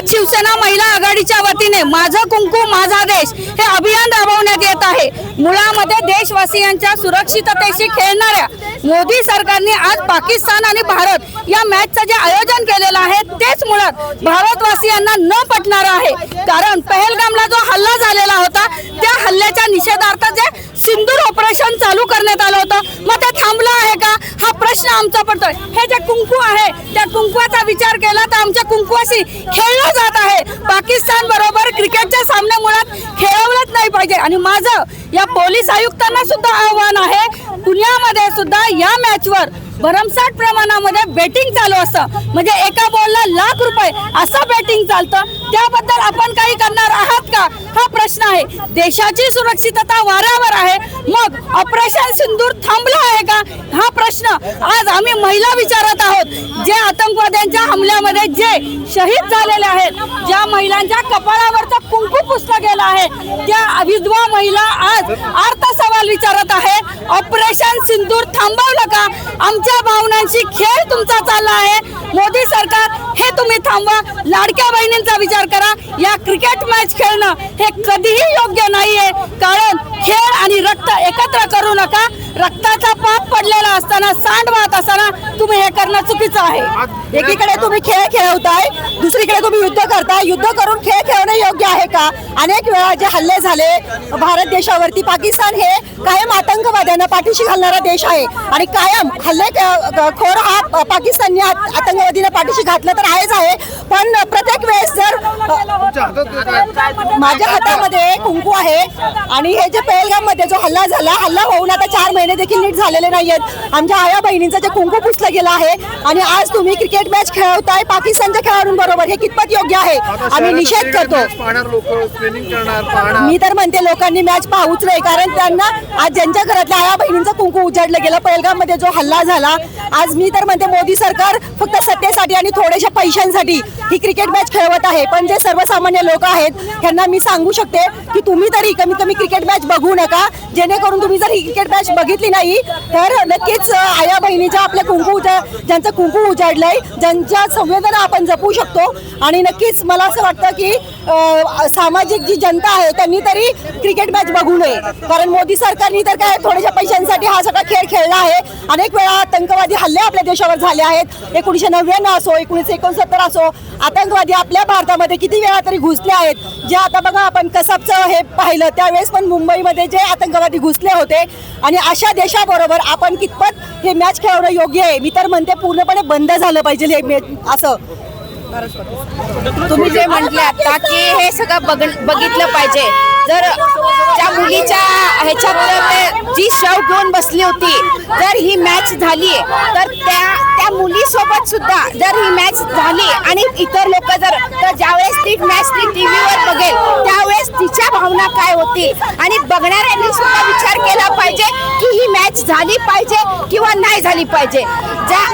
आज शिवसेना महिला आघाडीच्या वतीने माझं कुंकू माझा देश हे अभियान राबवण्यात येत आहे. मुळामध्ये देशवासियांच्या सुरक्षिततेशी खेळणाऱ्या मोदी सरकारने आज पाकिस्तान आणि भारत या मॅचचं जे आयोजन केलेलं आहे तेच मुळात भारतवासियांना न पटणार आहे. कारण पहलगामला जो हल्ला झालेला होता त्या हल्ल्याच्या निषेधार्थ जे सिंदूर ऑपरेशन चालू करण्यात आलं होतं. मग ते थांबलं आहे का? हा प्रश्न आमचा पडतोय. हे जे कुंकू आहे त्या कुंकवाचा विचार केला तर आमच्या कुंकवाशी खेळलं जात आहे. पाकिस्तान बरोबर क्रिकेटच्या सामन्या मुळात खेळवलंच नाही पाहिजे. आणि माझं या पोलीस आयुक्तांना सुद्धा आव्हान आहे. पुण्यामध्ये सुद्धा या मॅचवर भरमसाठ प्रमाणामध्ये बेटिंग चालू असतं. म्हणजे एका बॉलला लाख रुपये असं बेटिंग चालतं. त्याबद्दल आपण काही करणार आहात का? हा प्रश्न आहे. देशाची सुरक्षितता वाऱ्यावर आहे. मग ऑपरेशन सिंदूर थांबलं आहे का? हा प्रश्न आज आम्ही महिला विचारत आहोत. जे आतंकवाद्यांच्या हमल्यामध्ये जे शहीद झालेले आहेत ज्या महिलांच्या कपाळावरचं कुंकू पुसलं गेलं आहे त्या विधवा महिला आज अर्थसभा विचारत आहे. ऑपरेशन सिंदूर थांबवलं का? आमच्या भावनांशी खेळ तुमचा चालला आहे. मोदी सरकार हे तुम्ही थांबवा. लाडक्या बहिणींचा विचार करा. या क्रिकेट मॅच खेळणं हे कधीही योग्य नाहीये. कारण खेळ आणि रक्त एकत्र करू नका. रक्ताचा पाप पडलेला असताना सांड वाहत असताना तुम्ही हे करणं चुकीचं आहे. एकीकडे तुम्ही खेळ खेळवताय दुसरीकडे तुम्ही युद्ध करताय. युद्ध करून खेळ खेळणं योग्य आहे का? अनेक वेळा जे हल्ले झाले भारत देशावरती पाकिस्तान हे कायम आतंकवाद्यांना पाठीशी घालणारा देश आहे. आणि कायम हल्ले खोर हा पाकिस्तानने आत- आतंकवादीने पाठीशी घातलं तर आहेच आहे. पण प्रत्येक वेळेस जर माझ्या हातामध्ये कुंकू आहे. आणि हे जे पेहलगाममध्ये जो हल्ला झाला हल्ला होऊन आता चार महिने देखील नीट झालेले नाहीयेत. आमच्या आया बहिणींचं जे कुंकू पुसलं गेलं आहे. आणि आज तुम्ही क्रिकेट मॅच खेळवताय पाकिस्तानच्या खेळाडूंबरोबर हे कितपत योग्य आहे? आम्ही निषेध करतो. मी तर म्हणते लोकांनी मॅच पाहूच नाही कारण त्यांना आज ज्यांच्या घरातल्या आया बहिणींचं कुंकू उजाडलं गेलं पैलगावमध्ये जो हल्ला झाला आज मी तर म्हणते मोदी सरकार फक्त सत्तेसाठी आणि थोड्याशा पैशांसाठी ही क्रिकेट मॅच खेळवत आहे. पण जे सर्वसामान्य लोक आहेत त्यांना मी सांगू शकते की तुम्ही तरी कमीत कमी क्रिकेट मॅच बघू नका. जेणेकरून तुम्ही जर ही क्रिकेट मॅच बघितली नाही तर नक्कीच आया बहिणीच्या आपल्या कुंकू उजा ज्यांचं कुंकू उजाडलंय ज्यांच्या संवेदना आपण जपू शकतो. आणि नक्कीच मला असं वाटतं की सामाजिक जी जनता आहे त्यांनी तरी क्रिकेट मॅच बघू नये. कारण मोदी सरकारने तर काय थोड्याशा पैशांसाठी हा सगळा खेळ खेळला आहे. अनेक वेळा आतंकवादी हल्ले आपल्या देशावर झाले आहेत. एकोणीसशे नव्याण्णव असो एकोणीसशे एकोणसत्तर असो आतंकवादी आपल्या भारतामध्ये किती वेळा तरी घुसले आहेत. जे आता बघा आपण कसबचं हे पाहिलं त्यावेळेस पण मुंबईमध्ये जे आतंकवादी घुसले होते. आणि अशा देशाबरोबर आपण कितपत हे मॅच खेळवणं योग्य आहे? मी तर म्हणते पूर्णपणे बंद झालं पाहिजे हे मॅच असं. तुम्ही जे म्हटले आता की हे सगळं बघ बघितलं पाहिजे. जर त्या मुलीच्या ह्याच्यात जी शव घेऊन बसली होती जर ही मॅच झाली तर त्या त्या मुलीसोबत सुद्धा जर ही मॅच झाली आणि इतर लोक जर तर ज्यावेळेस ती मॅच ती टी व्हीवर बघेल त्यावेळेस तिच्या भावना काय होतील आणि बघणाऱ्यांनी सुद्धा विचार केला पाहिजे की ही मॅच झाली पाहिजे किंवा नाही झाली पाहिजे. ज्या